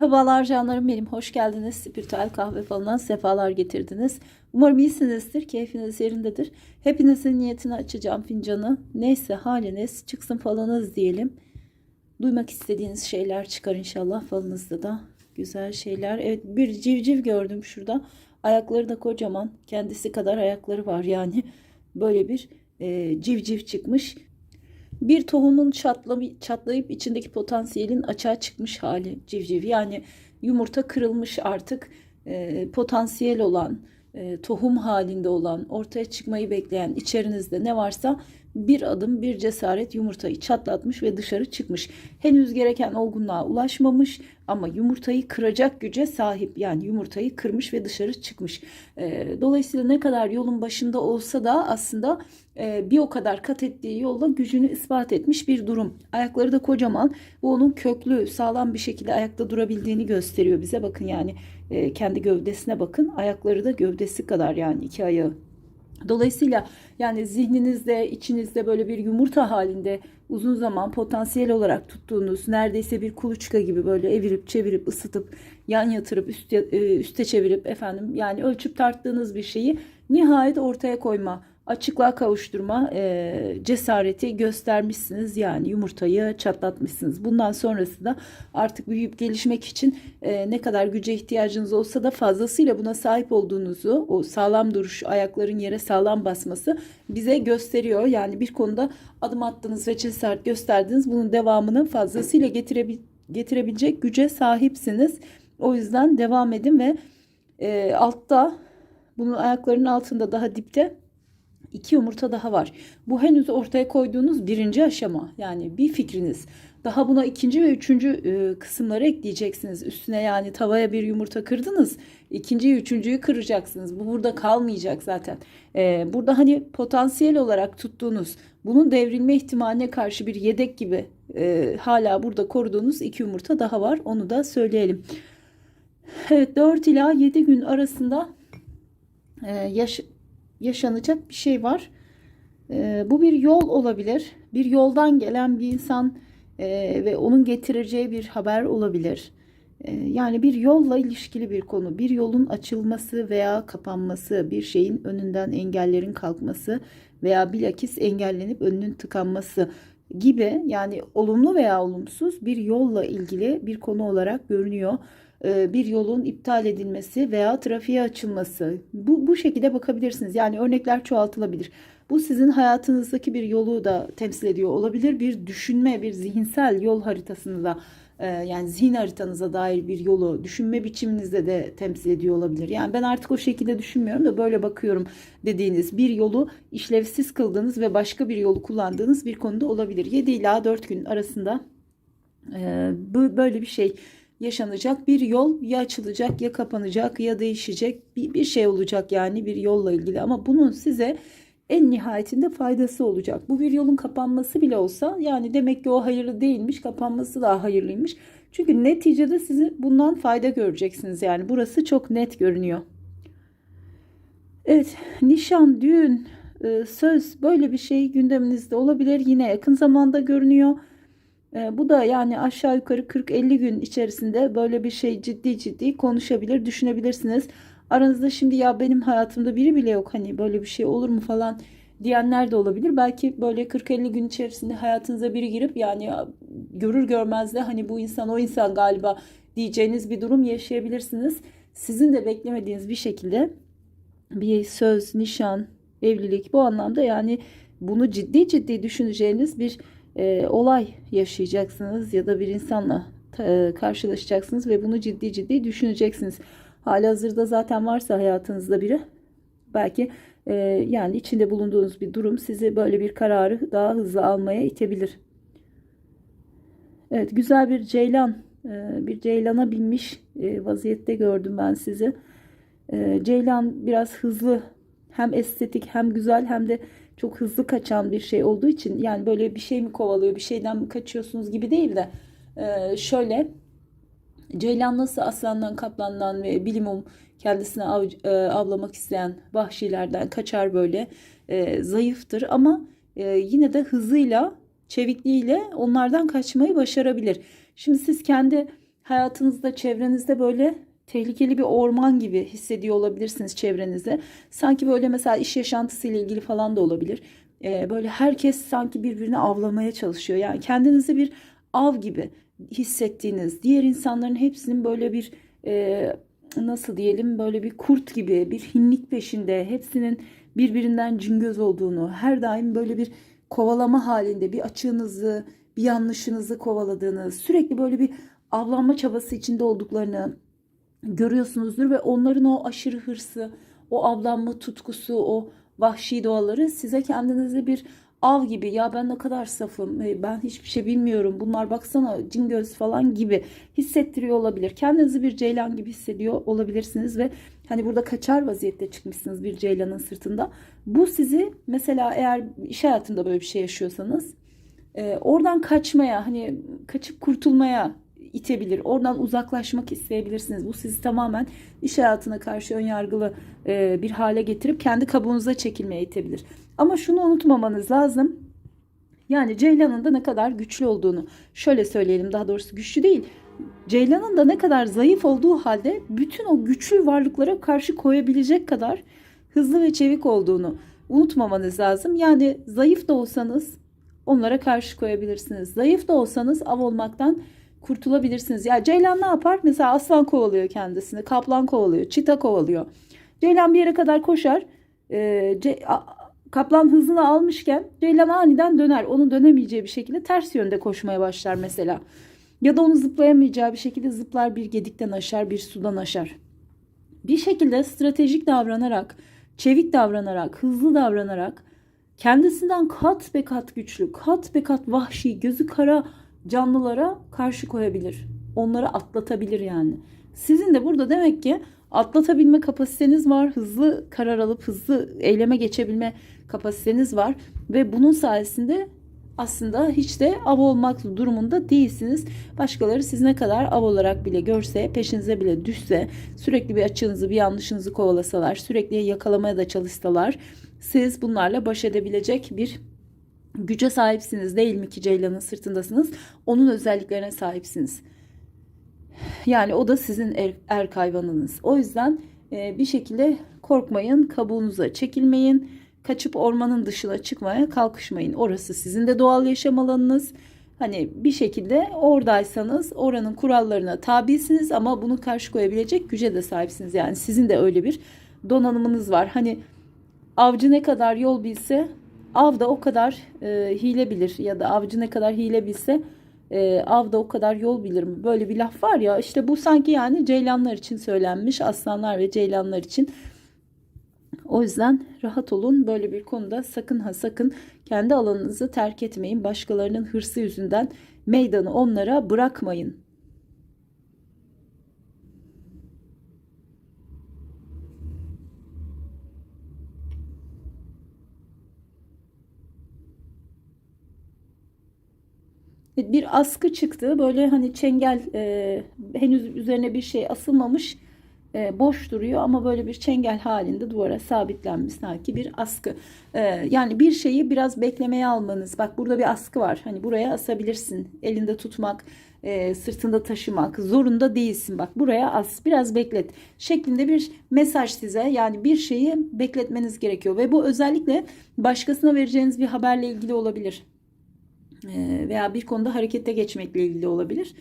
Merhabalar canlarım benim. Hoş geldiniz. Spiritüel kahve falına sefalar getirdiniz. Umarım iyisinizdir. Keyfiniz yerindedir. Hepinizin niyetini açacağım fincanı. Neyse haliniz çıksın falınız diyelim. Duymak istediğiniz şeyler çıkar inşallah falınızda da. Güzel şeyler. Evet bir civciv gördüm şurada. Ayakları da kocaman. Kendisi kadar ayakları var yani. Böyle bir e, civciv çıkmış. Bir tohumun çatlami- çatlayıp içindeki potansiyelin açığa çıkmış hali civciv. Yani yumurta kırılmış artık e, potansiyel olan, e, tohum halinde olan, ortaya çıkmayı bekleyen içerinizde ne varsa bir adım bir cesaret yumurtayı çatlatmış ve dışarı çıkmış. Henüz gereken olgunluğa ulaşmamış ama yumurtayı kıracak güce sahip. Yani yumurtayı kırmış ve dışarı çıkmış. E, dolayısıyla ne kadar yolun başında olsa da aslında e, bir o kadar kat ettiği yolla gücünü ispat etmiş bir durum. Ayakları da kocaman. Bu onun köklü, sağlam bir şekilde ayakta durabildiğini gösteriyor bize. Bakın yani e, kendi gövdesine bakın. Ayakları da gövdesi kadar yani iki ayağı. Dolayısıyla yani zihninizde, içinizde böyle bir yumurta halinde uzun zaman potansiyel olarak tuttuğunuz neredeyse bir kuluçka gibi böyle evirip çevirip ısıtıp yan yatırıp üste, e, üste çevirip efendim yani ölçüp tarttığınız bir şeyi nihayet ortaya koyma, açıklığa kavuşturma e, cesareti göstermişsiniz. Yani yumurtayı çatlatmışsınız. Bundan sonrası da artık büyüyüp gelişmek için e, ne kadar güce ihtiyacınız olsa da fazlasıyla buna sahip olduğunuzu, o sağlam duruş, ayakların yere sağlam basması bize gösteriyor. Yani bir konuda adım attınız ve cesaret gösterdiniz. Bunun devamını fazlasıyla getirebil getirebilecek güce sahipsiniz. O yüzden devam edin ve e, altta bunun ayaklarının altında daha dipte iki yumurta daha var. Bu henüz ortaya koyduğunuz birinci aşama. Yani bir fikriniz. Daha buna ikinci ve üçüncü e, kısımları ekleyeceksiniz. Üstüne yani tavaya bir yumurta kırdınız. İkinciyi, üçüncüyü kıracaksınız. Bu burada kalmayacak zaten. E, burada hani potansiyel olarak tuttuğunuz, bunun devrilme ihtimaline karşı bir yedek gibi e, hala burada koruduğunuz iki yumurta daha var. Onu da söyleyelim. Evet 4 ila 7 gün arasında e, yaş yaşanacak bir şey var. E, bu bir yol olabilir. Bir yoldan gelen bir insan e, ve onun getireceği bir haber olabilir. E, yani bir yolla ilişkili bir konu. Bir yolun açılması veya kapanması, bir şeyin önünden engellerin kalkması veya bilakis engellenip önünün tıkanması gibi yani olumlu veya olumsuz bir yolla ilgili bir konu olarak görünüyor bir yolun iptal edilmesi veya trafiğe açılması. Bu, bu şekilde bakabilirsiniz. Yani örnekler çoğaltılabilir. Bu sizin hayatınızdaki bir yolu da temsil ediyor olabilir. Bir düşünme, bir zihinsel yol haritasında e, yani zihin haritanıza dair bir yolu düşünme biçiminizde de temsil ediyor olabilir. Yani ben artık o şekilde düşünmüyorum da böyle bakıyorum dediğiniz bir yolu işlevsiz kıldığınız ve başka bir yolu kullandığınız bir konuda olabilir. 7 ila 4 gün arasında e, böyle bir şey yaşanacak bir yol ya açılacak ya kapanacak ya değişecek bir, bir şey olacak yani bir yolla ilgili ama bunun size en nihayetinde faydası olacak. Bu bir yolun kapanması bile olsa yani demek ki o hayırlı değilmiş kapanması daha hayırlıymış. Çünkü neticede sizi bundan fayda göreceksiniz yani burası çok net görünüyor. Evet nişan, düğün, e, söz böyle bir şey gündeminizde olabilir. Yine yakın zamanda görünüyor. E, bu da yani aşağı yukarı 40-50 gün içerisinde böyle bir şey ciddi ciddi konuşabilir, düşünebilirsiniz. Aranızda şimdi ya benim hayatımda biri bile yok hani böyle bir şey olur mu falan diyenler de olabilir. Belki böyle 40-50 gün içerisinde hayatınıza biri girip yani görür görmez de hani bu insan o insan galiba diyeceğiniz bir durum yaşayabilirsiniz. Sizin de beklemediğiniz bir şekilde bir söz, nişan, evlilik bu anlamda yani bunu ciddi ciddi düşüneceğiniz bir e, olay yaşayacaksınız ya da bir insanla e, karşılaşacaksınız ve bunu ciddi ciddi düşüneceksiniz. Hali hazırda zaten varsa hayatınızda biri belki e, yani içinde bulunduğunuz bir durum sizi böyle bir kararı daha hızlı almaya itebilir. Evet güzel bir ceylan e, bir ceylana binmiş e, vaziyette gördüm ben sizi. E, ceylan biraz hızlı hem estetik hem güzel hem de çok hızlı kaçan bir şey olduğu için yani böyle bir şey mi kovalıyor bir şeyden mi kaçıyorsunuz gibi değil de e, şöyle Ceylan nasıl aslandan kaplandan ve bilimum kendisine av, e, avlamak isteyen vahşilerden kaçar böyle e, zayıftır ama yine de hızıyla çevikliğiyle onlardan kaçmayı başarabilir. Şimdi siz kendi hayatınızda, çevrenizde böyle tehlikeli bir orman gibi hissediyor olabilirsiniz çevrenizde. Sanki böyle mesela iş yaşantısıyla ilgili falan da olabilir. Ee, böyle herkes sanki birbirini avlamaya çalışıyor. Yani kendinizi bir av gibi hissettiğiniz, diğer insanların hepsinin böyle bir e, nasıl diyelim böyle bir kurt gibi bir hinlik peşinde hepsinin birbirinden cingöz olduğunu her daim böyle bir kovalama halinde bir açığınızı bir yanlışınızı kovaladığınız sürekli böyle bir avlanma çabası içinde olduklarını görüyorsunuzdur ve onların o aşırı hırsı o avlanma tutkusu o vahşi doğaları size kendinizi bir av gibi ya ben ne kadar safım e, ben hiçbir şey bilmiyorum bunlar baksana cingöz falan gibi hissettiriyor olabilir. Kendinizi bir ceylan gibi hissediyor olabilirsiniz ve hani burada kaçar vaziyette çıkmışsınız bir ceylanın sırtında. Bu sizi mesela eğer iş hayatında böyle bir şey yaşıyorsanız e, oradan kaçmaya hani kaçıp kurtulmaya itebilir. Oradan uzaklaşmak isteyebilirsiniz. Bu sizi tamamen iş hayatına karşı önyargılı e, bir hale getirip kendi kabuğunuza çekilmeye itebilir. Ama şunu unutmamanız lazım. Yani Ceylan'ın da ne kadar güçlü olduğunu şöyle söyleyelim daha doğrusu güçlü değil. Ceylan'ın da ne kadar zayıf olduğu halde bütün o güçlü varlıklara karşı koyabilecek kadar hızlı ve çevik olduğunu unutmamanız lazım. Yani zayıf da olsanız onlara karşı koyabilirsiniz. Zayıf da olsanız av olmaktan kurtulabilirsiniz. Ya Ceylan ne yapar? Mesela aslan kovalıyor kendisini, kaplan kovalıyor, çita kovalıyor. Ceylan bir yere kadar koşar. Ee, Ce kaplan hızını almışken Ceylan aniden döner. Onun dönemeyeceği bir şekilde ters yönde koşmaya başlar mesela. Ya da onu zıplayamayacağı bir şekilde zıplar bir gedikten aşar, bir sudan aşar. Bir şekilde stratejik davranarak, çevik davranarak, hızlı davranarak kendisinden kat be kat güçlü, kat be kat vahşi, gözü kara canlılara karşı koyabilir. Onları atlatabilir yani. Sizin de burada demek ki atlatabilme kapasiteniz var. Hızlı karar alıp hızlı eyleme geçebilme kapasiteniz var. Ve bunun sayesinde aslında hiç de av olmak durumunda değilsiniz. Başkaları siz ne kadar av olarak bile görse, peşinize bile düşse, sürekli bir açığınızı, bir yanlışınızı kovalasalar, sürekli yakalamaya da çalışsalar, siz bunlarla baş edebilecek bir güce sahipsiniz değil mi ki Ceylan'ın sırtındasınız. Onun özelliklerine sahipsiniz. Yani o da sizin er, erk hayvanınız. O yüzden e, bir şekilde korkmayın, kabuğunuza çekilmeyin, kaçıp ormanın dışına çıkmaya kalkışmayın. Orası sizin de doğal yaşam alanınız. Hani bir şekilde oradaysanız oranın kurallarına tabisiniz ama bunu karşı koyabilecek güce de sahipsiniz. Yani sizin de öyle bir donanımınız var. Hani avcı ne kadar yol bilse av da o kadar e, hile bilir ya da avcı ne kadar hile bilse e, av da o kadar yol bilir mi? Böyle bir laf var ya işte bu sanki yani ceylanlar için söylenmiş aslanlar ve ceylanlar için. O yüzden rahat olun böyle bir konuda sakın ha sakın kendi alanınızı terk etmeyin. Başkalarının hırsı yüzünden meydanı onlara bırakmayın. Bir askı çıktı. Böyle hani çengel e, henüz üzerine bir şey asılmamış e, boş duruyor ama böyle bir çengel halinde duvara sabitlenmiş sanki bir askı. E, yani bir şeyi biraz beklemeye almanız. Bak burada bir askı var. Hani buraya asabilirsin. Elinde tutmak, e, sırtında taşımak zorunda değilsin. Bak buraya as biraz beklet şeklinde bir mesaj size. Yani bir şeyi bekletmeniz gerekiyor ve bu özellikle başkasına vereceğiniz bir haberle ilgili olabilir veya bir konuda harekete geçmekle ilgili olabilir.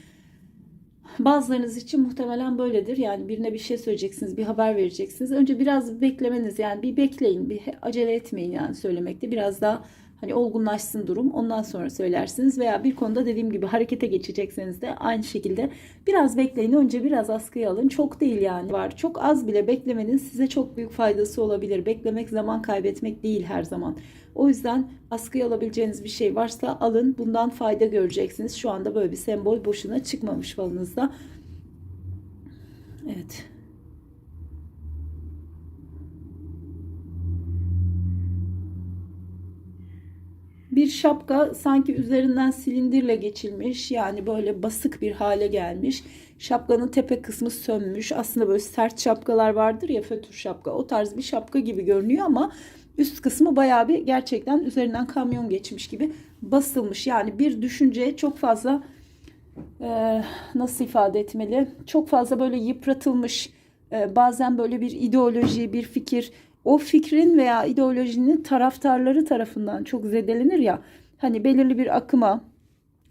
Bazılarınız için muhtemelen böyledir. Yani birine bir şey söyleyeceksiniz, bir haber vereceksiniz. Önce biraz beklemeniz yani bir bekleyin, bir acele etmeyin yani söylemekte. Biraz daha hani olgunlaşsın durum. Ondan sonra söylersiniz veya bir konuda dediğim gibi harekete geçecekseniz de aynı şekilde biraz bekleyin. Önce biraz askıya alın. Çok değil yani var. Çok az bile beklemenin size çok büyük faydası olabilir. Beklemek zaman kaybetmek değil her zaman. O yüzden askıya alabileceğiniz bir şey varsa alın. Bundan fayda göreceksiniz. Şu anda böyle bir sembol boşuna çıkmamış falınızda. Evet. Bir şapka sanki üzerinden silindirle geçilmiş yani böyle basık bir hale gelmiş. Şapkanın tepe kısmı sönmüş. Aslında böyle sert şapkalar vardır ya fötür şapka. O tarz bir şapka gibi görünüyor ama üst kısmı bayağı bir gerçekten üzerinden kamyon geçmiş gibi basılmış. Yani bir düşünceye çok fazla e, nasıl ifade etmeli? Çok fazla böyle yıpratılmış e, bazen böyle bir ideoloji, bir fikir o fikrin veya ideolojinin taraftarları tarafından çok zedelenir ya. Hani belirli bir akıma,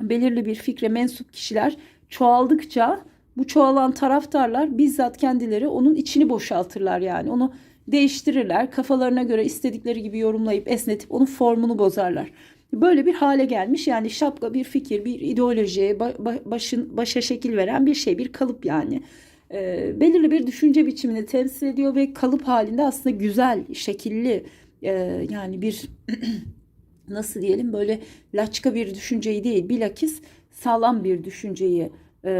belirli bir fikre mensup kişiler çoğaldıkça bu çoğalan taraftarlar bizzat kendileri onun içini boşaltırlar yani. Onu değiştirirler. Kafalarına göre istedikleri gibi yorumlayıp esnetip onun formunu bozarlar. Böyle bir hale gelmiş yani şapka bir fikir, bir ideoloji, başın başa şekil veren bir şey, bir kalıp yani. E, belirli bir düşünce biçimini temsil ediyor ve kalıp halinde aslında güzel, şekilli e, yani bir nasıl diyelim böyle laçka bir düşünceyi değil bilakis sağlam bir düşünceyi e,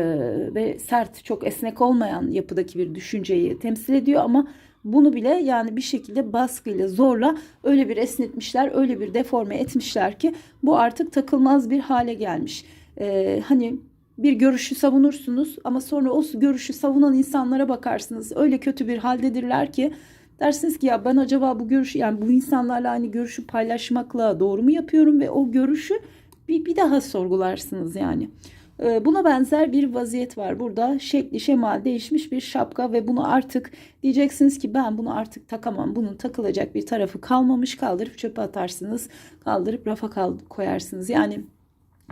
ve sert çok esnek olmayan yapıdaki bir düşünceyi temsil ediyor ama bunu bile yani bir şekilde baskıyla zorla öyle bir esnetmişler öyle bir deforme etmişler ki bu artık takılmaz bir hale gelmiş. Ee, hani bir görüşü savunursunuz ama sonra o görüşü savunan insanlara bakarsınız öyle kötü bir haldedirler ki dersiniz ki ya ben acaba bu görüşü yani bu insanlarla aynı görüşü paylaşmakla doğru mu yapıyorum ve o görüşü bir, bir daha sorgularsınız yani. Ee, buna benzer bir vaziyet var. Burada şekli şemal değişmiş bir şapka ve bunu artık diyeceksiniz ki ben bunu artık takamam. Bunun takılacak bir tarafı kalmamış kaldırıp çöpe atarsınız. Kaldırıp rafa koyarsınız. Yani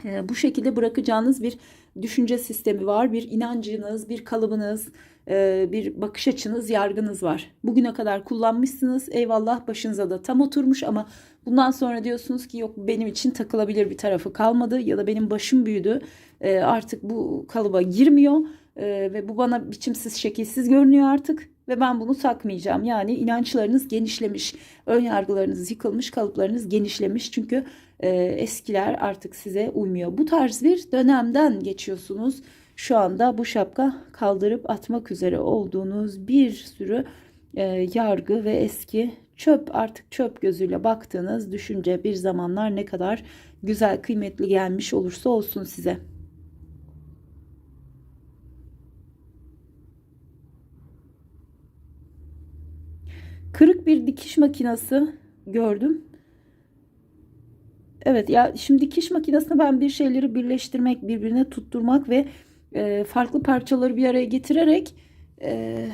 e, bu şekilde bırakacağınız bir düşünce sistemi var. Bir inancınız, bir kalıbınız, e, bir bakış açınız, yargınız var. Bugüne kadar kullanmışsınız. Eyvallah başınıza da tam oturmuş ama bundan sonra diyorsunuz ki yok benim için takılabilir bir tarafı kalmadı ya da benim başım büyüdü. E, artık bu kalıba girmiyor e, ve bu bana biçimsiz, şekilsiz görünüyor artık ve ben bunu takmayacağım. Yani inançlarınız genişlemiş, ön yargılarınız yıkılmış, kalıplarınız genişlemiş. Çünkü e, eskiler artık size uymuyor. Bu tarz bir dönemden geçiyorsunuz. Şu anda bu şapka kaldırıp atmak üzere olduğunuz bir sürü e, yargı ve eski çöp artık çöp gözüyle baktığınız düşünce bir zamanlar ne kadar güzel kıymetli gelmiş olursa olsun size. Kırık bir dikiş makinesi gördüm. Evet ya şimdi dikiş makinesinde ben bir şeyleri birleştirmek, birbirine tutturmak ve e, farklı parçaları bir araya getirerek e,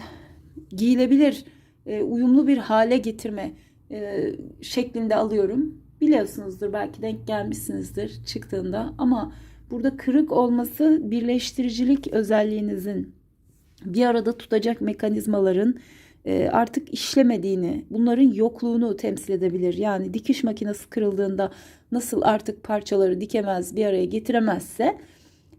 giyilebilir, e, uyumlu bir hale getirme e, şeklinde alıyorum. Biliyorsunuzdur belki denk gelmişsinizdir çıktığında ama burada kırık olması birleştiricilik özelliğinizin bir arada tutacak mekanizmaların artık işlemediğini, bunların yokluğunu temsil edebilir. Yani dikiş makinesi kırıldığında nasıl artık parçaları dikemez, bir araya getiremezse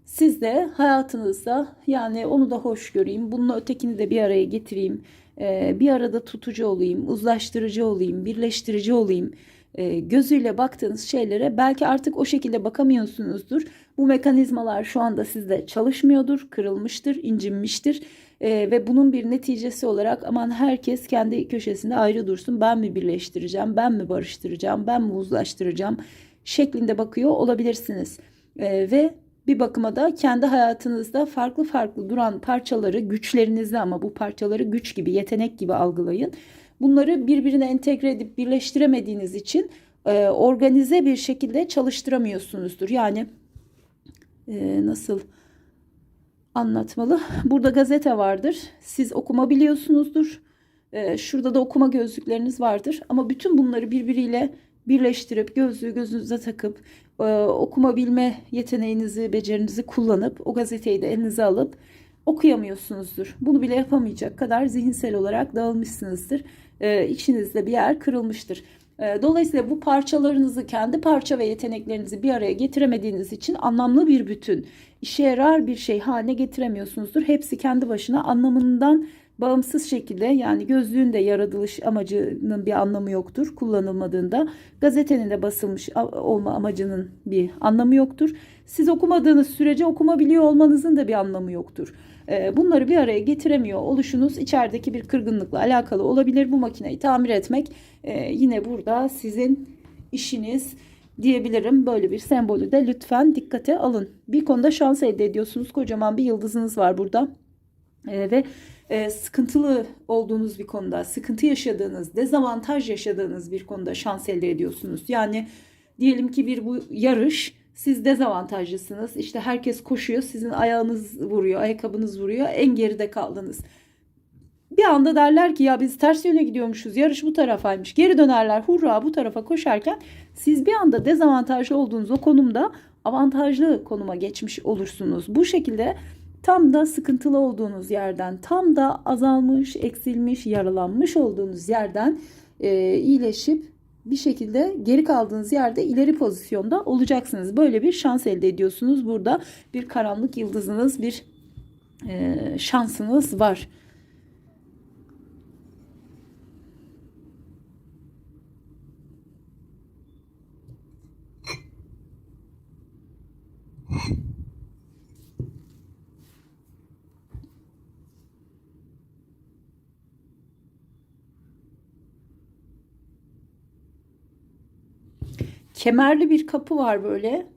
siz de hayatınızda yani onu da hoş göreyim, bununla ötekini de bir araya getireyim, e, bir arada tutucu olayım, uzlaştırıcı olayım, birleştirici olayım e, gözüyle baktığınız şeylere belki artık o şekilde bakamıyorsunuzdur. Bu mekanizmalar şu anda sizde çalışmıyordur, kırılmıştır, incinmiştir e, ve bunun bir neticesi olarak aman herkes kendi köşesinde ayrı dursun ben mi birleştireceğim, ben mi barıştıracağım, ben mi uzlaştıracağım şeklinde bakıyor olabilirsiniz. E, ve bir bakıma da kendi hayatınızda farklı farklı duran parçaları güçlerinizde ama bu parçaları güç gibi yetenek gibi algılayın. Bunları birbirine entegre edip birleştiremediğiniz için e, organize bir şekilde çalıştıramıyorsunuzdur. Yani e, nasıl anlatmalı? Burada gazete vardır. Siz okuma biliyorsunuzdur. E, şurada da okuma gözlükleriniz vardır. Ama bütün bunları birbiriyle birleştirip gözlüğü gözünüze takıp e, okuma bilme yeteneğinizi, becerinizi kullanıp o gazeteyi de elinize alıp okuyamıyorsunuzdur. Bunu bile yapamayacak kadar zihinsel olarak dağılmışsınızdır. E, içinizde bir yer kırılmıştır. E, dolayısıyla bu parçalarınızı, kendi parça ve yeteneklerinizi bir araya getiremediğiniz için anlamlı bir bütün, işe yarar bir şey haline getiremiyorsunuzdur. Hepsi kendi başına anlamından bağımsız şekilde yani gözlüğün de yaratılış amacının bir anlamı yoktur kullanılmadığında. Gazetenin de basılmış olma amacının bir anlamı yoktur. Siz okumadığınız sürece okuma biliyor olmanızın da bir anlamı yoktur. Ee, bunları bir araya getiremiyor oluşunuz içerideki bir kırgınlıkla alakalı olabilir. Bu makineyi tamir etmek e, yine burada sizin işiniz diyebilirim. Böyle bir sembolü de lütfen dikkate alın. Bir konuda şans elde ediyorsunuz. Kocaman bir yıldızınız var burada. Ee, ve e, sıkıntılı olduğunuz bir konuda, sıkıntı yaşadığınız, dezavantaj yaşadığınız bir konuda şans elde ediyorsunuz. Yani diyelim ki bir bu yarış Siz dezavantajlısınız. İşte herkes koşuyor, sizin ayağınız vuruyor, ayakkabınız vuruyor. En geride kaldınız. Bir anda derler ki ya biz ters yöne gidiyormuşuz. Yarış bu tarafaymış. Geri dönerler hurra bu tarafa koşarken siz bir anda dezavantajlı olduğunuz o konumda avantajlı konuma geçmiş olursunuz. Bu şekilde tam da sıkıntılı olduğunuz yerden, tam da azalmış, eksilmiş, yaralanmış olduğunuz yerden e, iyileşip bir şekilde geri kaldığınız yerde ileri pozisyonda olacaksınız. Böyle bir şans elde ediyorsunuz. Burada bir karanlık yıldızınız, bir şansınız var. Kemerli bir kapı var böyle.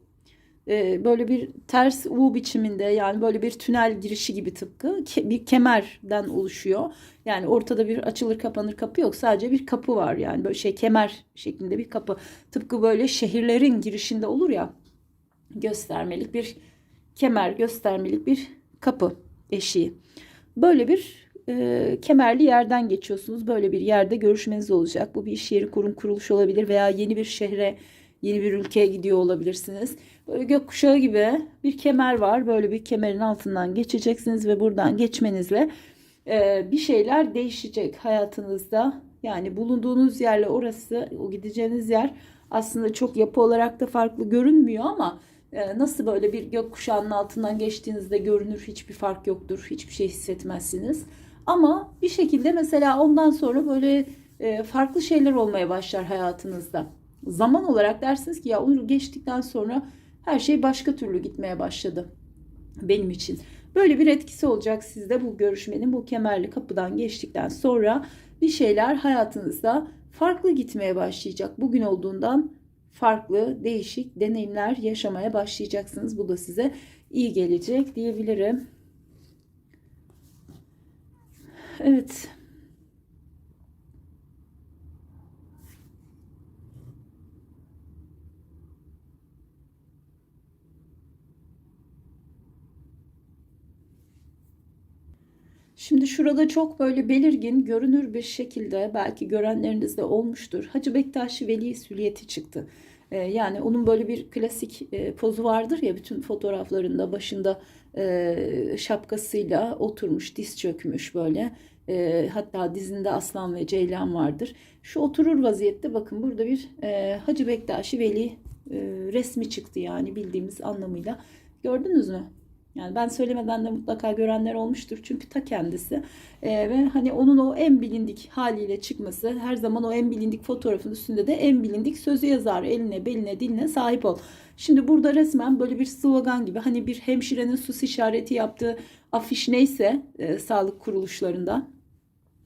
Ee, böyle bir ters U biçiminde yani böyle bir tünel girişi gibi tıpkı Ke- bir kemerden oluşuyor. Yani ortada bir açılır kapanır kapı yok. Sadece bir kapı var yani böyle şey kemer şeklinde bir kapı. Tıpkı böyle şehirlerin girişinde olur ya göstermelik bir kemer göstermelik bir kapı eşiği. Böyle bir e, kemerli yerden geçiyorsunuz. Böyle bir yerde görüşmeniz olacak. Bu bir iş yeri, kurum, kuruluş olabilir veya yeni bir şehre, yeni bir ülkeye gidiyor olabilirsiniz. Böyle gökkuşağı gibi bir kemer var. Böyle bir kemerin altından geçeceksiniz ve buradan geçmenizle e, bir şeyler değişecek hayatınızda. Yani bulunduğunuz yerle orası, o gideceğiniz yer aslında çok yapı olarak da farklı görünmüyor ama e, nasıl böyle bir gökkuşağının altından geçtiğinizde görünür hiçbir fark yoktur. Hiçbir şey hissetmezsiniz. Ama bir şekilde mesela ondan sonra böyle e, farklı şeyler olmaya başlar hayatınızda. Zaman olarak dersiniz ki ya onu geçtikten sonra her şey başka türlü gitmeye başladı benim için. Böyle bir etkisi olacak sizde bu görüşmenin bu kemerli kapıdan geçtikten sonra bir şeyler hayatınızda farklı gitmeye başlayacak. Bugün olduğundan farklı, değişik deneyimler yaşamaya başlayacaksınız. Bu da size iyi gelecek diyebilirim. Evet. Şimdi şurada çok böyle belirgin, görünür bir şekilde belki görenleriniz de olmuştur. Hacı Bektaşi Veli Süliyeti çıktı. Ee, yani onun böyle bir klasik e, pozu vardır ya bütün fotoğraflarında başında e, şapkasıyla oturmuş, diz çökmüş böyle. E, hatta dizinde aslan ve ceylan vardır. Şu oturur vaziyette bakın burada bir Hacı Bektaşi Veli resmi çıktı yani bildiğimiz anlamıyla. Gördünüz mü? Yani ben söylemeden de mutlaka görenler olmuştur. Çünkü ta kendisi. Ee, ve hani onun o en bilindik haliyle çıkması her zaman o en bilindik fotoğrafın üstünde de en bilindik sözü yazar. Eline, beline, diline sahip ol. Şimdi burada resmen böyle bir slogan gibi hani bir hemşirenin sus işareti yaptığı afiş neyse e, sağlık kuruluşlarında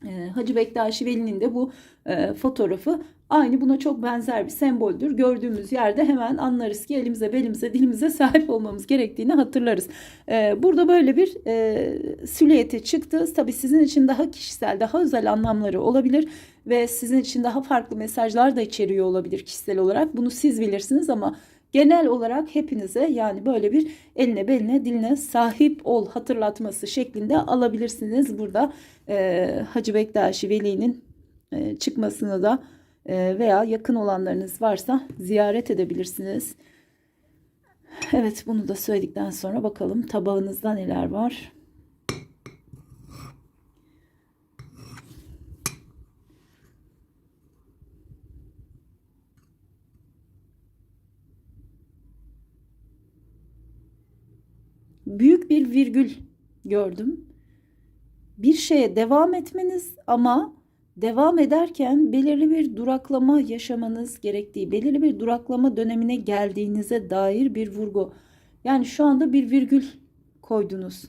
e, Hacı Bektaşi Veli'nin de bu e, fotoğrafı aynı buna çok benzer bir semboldür. Gördüğümüz yerde hemen anlarız ki elimize, belimize, dilimize sahip olmamız gerektiğini hatırlarız. E, burada böyle bir e, silüeti çıktı. Tabii sizin için daha kişisel, daha özel anlamları olabilir ve sizin için daha farklı mesajlar da içeriyor olabilir kişisel olarak. Bunu siz bilirsiniz ama genel olarak hepinize yani böyle bir eline beline diline sahip ol hatırlatması şeklinde alabilirsiniz. Burada e, Hacı Bektaşi Veli'nin e, çıkmasını da veya yakın olanlarınız varsa ziyaret edebilirsiniz. Evet bunu da söyledikten sonra bakalım tabağınızda neler var. Büyük bir virgül gördüm. Bir şeye devam etmeniz ama devam ederken belirli bir duraklama yaşamanız gerektiği, belirli bir duraklama dönemine geldiğinize dair bir vurgu. Yani şu anda bir virgül koydunuz.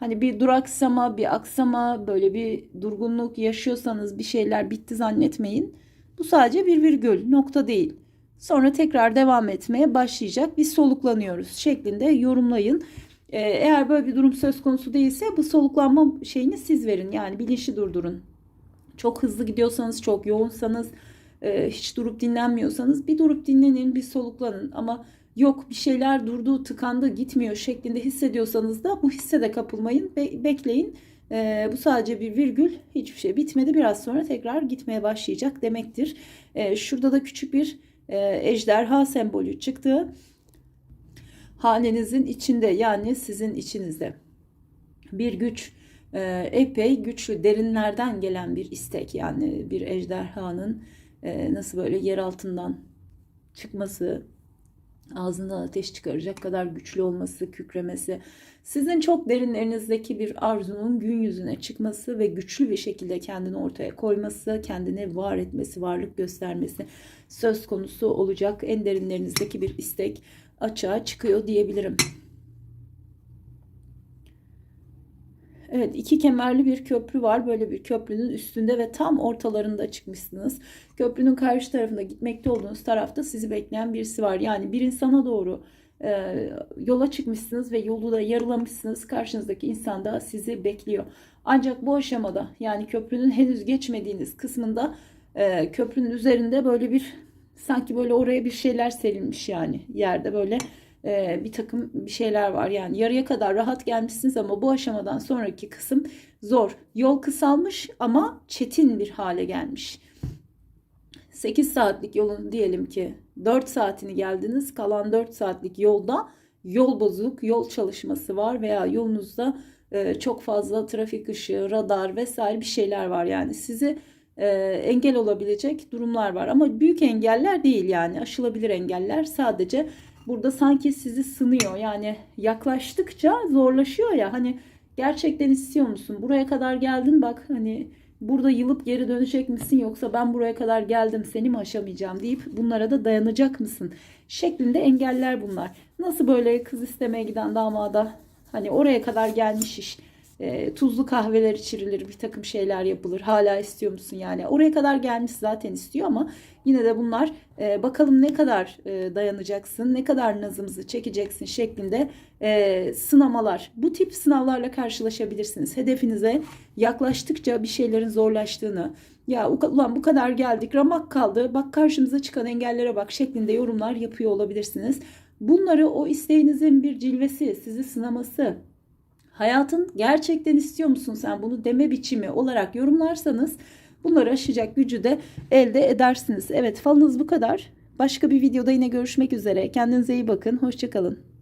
Hani bir duraksama, bir aksama, böyle bir durgunluk yaşıyorsanız bir şeyler bitti zannetmeyin. Bu sadece bir virgül, nokta değil. Sonra tekrar devam etmeye başlayacak. Biz soluklanıyoruz şeklinde yorumlayın. Ee, eğer böyle bir durum söz konusu değilse bu soluklanma şeyini siz verin. Yani bilinçli durdurun. Çok hızlı gidiyorsanız, çok yoğunsanız, e, hiç durup dinlenmiyorsanız bir durup dinlenin, bir soluklanın. Ama yok bir şeyler durdu, tıkandı, gitmiyor şeklinde hissediyorsanız da bu hisse de kapılmayın. Be- bekleyin. Ee, bu sadece bir virgül. Hiçbir şey bitmedi. Biraz sonra tekrar gitmeye başlayacak demektir. Ee, şurada da küçük bir e, ejderha sembolü çıktı. Hanenizin içinde yani sizin içinizde bir güç e, epey güçlü derinlerden gelen bir istek yani bir ejderhanın e, nasıl böyle yer altından çıkması ağzından ateş çıkaracak kadar güçlü olması, kükremesi, sizin çok derinlerinizdeki bir arzunun gün yüzüne çıkması ve güçlü bir şekilde kendini ortaya koyması, kendini var etmesi, varlık göstermesi söz konusu olacak. En derinlerinizdeki bir istek açığa çıkıyor diyebilirim. Evet iki kemerli bir köprü var. Böyle bir köprünün üstünde ve tam ortalarında çıkmışsınız. Köprünün karşı tarafında gitmekte olduğunuz tarafta sizi bekleyen birisi var. Yani bir insana doğru e, yola çıkmışsınız ve yolu da yarılamışsınız. Karşınızdaki insan da sizi bekliyor. Ancak bu aşamada yani köprünün henüz geçmediğiniz kısmında e, köprünün üzerinde böyle bir sanki böyle oraya bir şeyler serilmiş yani yerde böyle e, bir takım bir şeyler var. Yani yarıya kadar rahat gelmişsiniz ama bu aşamadan sonraki kısım zor. Yol kısalmış ama çetin bir hale gelmiş. 8 saatlik yolun diyelim ki 4 saatini geldiniz. Kalan 4 saatlik yolda yol bozuk, yol çalışması var veya yolunuzda e, çok fazla trafik ışığı, radar vesaire bir şeyler var. Yani sizi e, engel olabilecek durumlar var. Ama büyük engeller değil yani aşılabilir engeller. Sadece burada sanki sizi sınıyor. Yani yaklaştıkça zorlaşıyor ya hani gerçekten istiyor musun? Buraya kadar geldin bak hani burada yılıp geri dönecek misin yoksa ben buraya kadar geldim seni mi aşamayacağım deyip bunlara da dayanacak mısın? Şeklinde engeller bunlar. Nasıl böyle kız istemeye giden damada hani oraya kadar gelmiş iş e, tuzlu kahveler içirilir, bir takım şeyler yapılır. Hala istiyor musun yani? Oraya kadar gelmiş zaten istiyor ama yine de bunlar e, bakalım ne kadar e, dayanacaksın, ne kadar nazımızı çekeceksin şeklinde e, sınamalar. Bu tip sınavlarla karşılaşabilirsiniz. Hedefinize yaklaştıkça bir şeylerin zorlaştığını, ya ulan bu kadar geldik, ramak kaldı, bak karşımıza çıkan engellere bak şeklinde yorumlar yapıyor olabilirsiniz. Bunları o isteğinizin bir cilvesi, sizi sınaması, hayatın gerçekten istiyor musun sen bunu deme biçimi olarak yorumlarsanız bunları aşacak gücü de elde edersiniz. Evet falınız bu kadar. Başka bir videoda yine görüşmek üzere. Kendinize iyi bakın. Hoşçakalın.